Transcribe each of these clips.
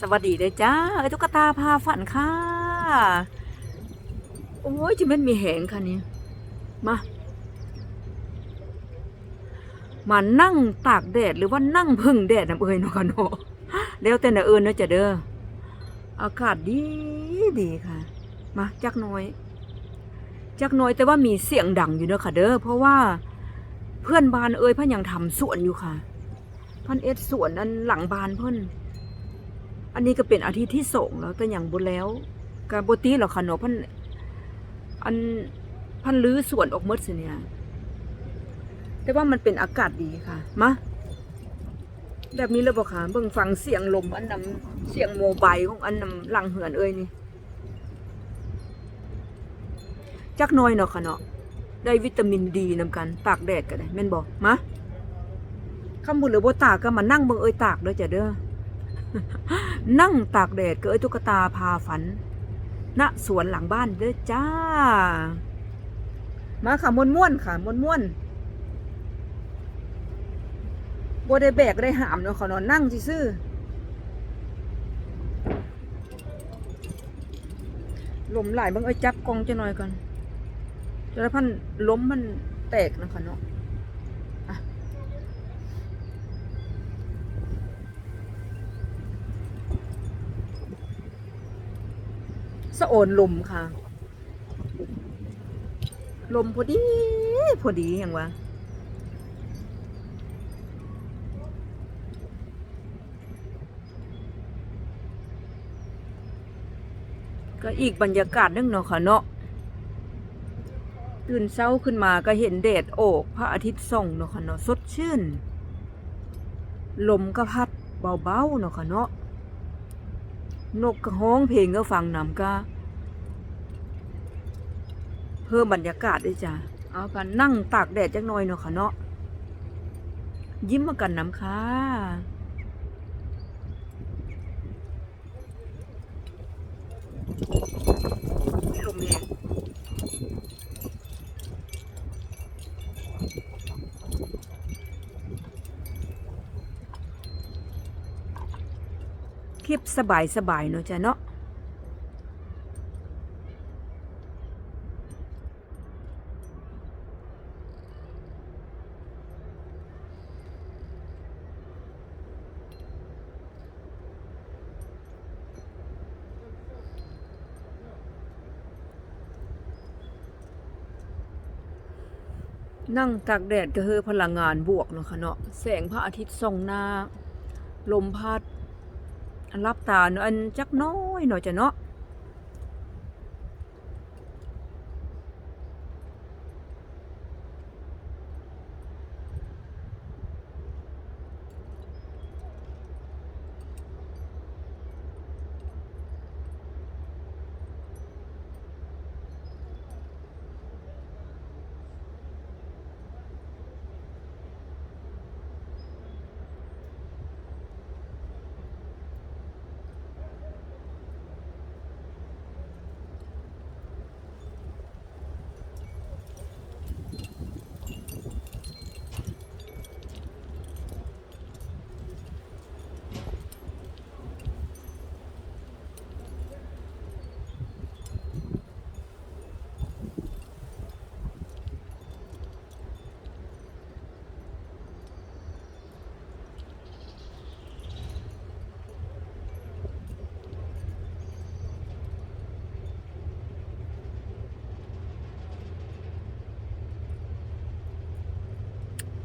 สวัสดีเลยจ้าเอ้ตุ๊กตาพาฝันค่ะ โอ้ยจิมันมีแหงค่ะนี่มา มานั่งตากแดดหรือว่านั่งพึ่งแดดนะเอ้ยนาะค่ะเนแล้วแต่นะเอิญเนาะจะเด้อ อากาศดีดีค่ะ มาจักน้อย จักน้อยแต่ว่ามีเสียงดังอยู่เนาะค่ะเด้อ เพราะว่าเพื่อนบ้านเอ้ยพ่นยังทำสวนอยู่ค่ะพ่นเอ็ดสวนอันหลังบ้านเพิ่น อันนี้ก็เป็นอาทิตย์ที่สองแล้วแต่อย่างบนแล้วกาบตีหรอคะเนาะพันอันพันลื้อส่วนออกมดสิเนี่ยแต่ว่ามันเป็นอากาศดีค่ะมาแบบนี้เลยบอกค่ะเบิ่งฟังเสียงลมอันนำเสียงโมบายของอันนำหลังเหือนเอ้ยนี่จักน้อยเนาะค่ะเนาะได้วิตามินดีนำกันตากแดดก็ได้แม่นบอกมาคำบุญหรือบ่ตากก็มานั่งเบิ่งเอ้ยตากเด้อจ้ะเด้อ นั่งตากแดดเกยตุ๊กตาพาฝัน ณสวนหลังบ้านเด้อจ้า มาค่ะมวนม่วนค่ะมวนม่วนบัได้แบกได้หามเนาะเขานอนนั่งซื่อลมไหลายเบางเอ้ยจับกองจะหน่อยก่อนจะพันล้มมันแตกนะคะเนาะ สะโอนลมค่ะ ลมพอดี พอดีอย่างวะก็อีกบรรยากาศนึงเนาะค่ะเนาะตื่นเช้าขึ้นมาก็เห็นแดดโอกพระอาทิตย์ส่องเนาะค่ะเนาะสดชื่น ลมก็พัดเบาๆเนาะค่ะเนาะ นกก็ฮ้องเพลงก็ฟังนำก็เพิ่มบรรยากาศด้วยจ้ะเอากันนั่งตากแดดจักหน่อยเนาะค่ะเนาะยิ้มมากันน้ำค่ะลมแรง ลิปสบายสบายเนาะจ้ะเนาะนั่งตากแดดก็คือพลังงานบวกเนาะค่ะเนาะแสงพระอาทิตย์ส่องหน้า ลมพัด อันรับตาเน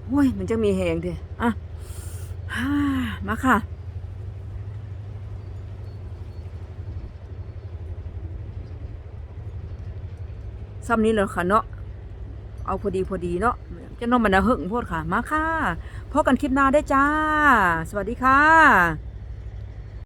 โอ้ย มันจะมีแหงเถอะอะมาค่ะ ซ้ำนี้เลยค่ะเนาะ เอาพอดีพอดีเนาะจะนอนมันนะหึงโพดค่ะ มาค่ะพบกันคลิปหน้าได้จ้า สวัสดีค่ะ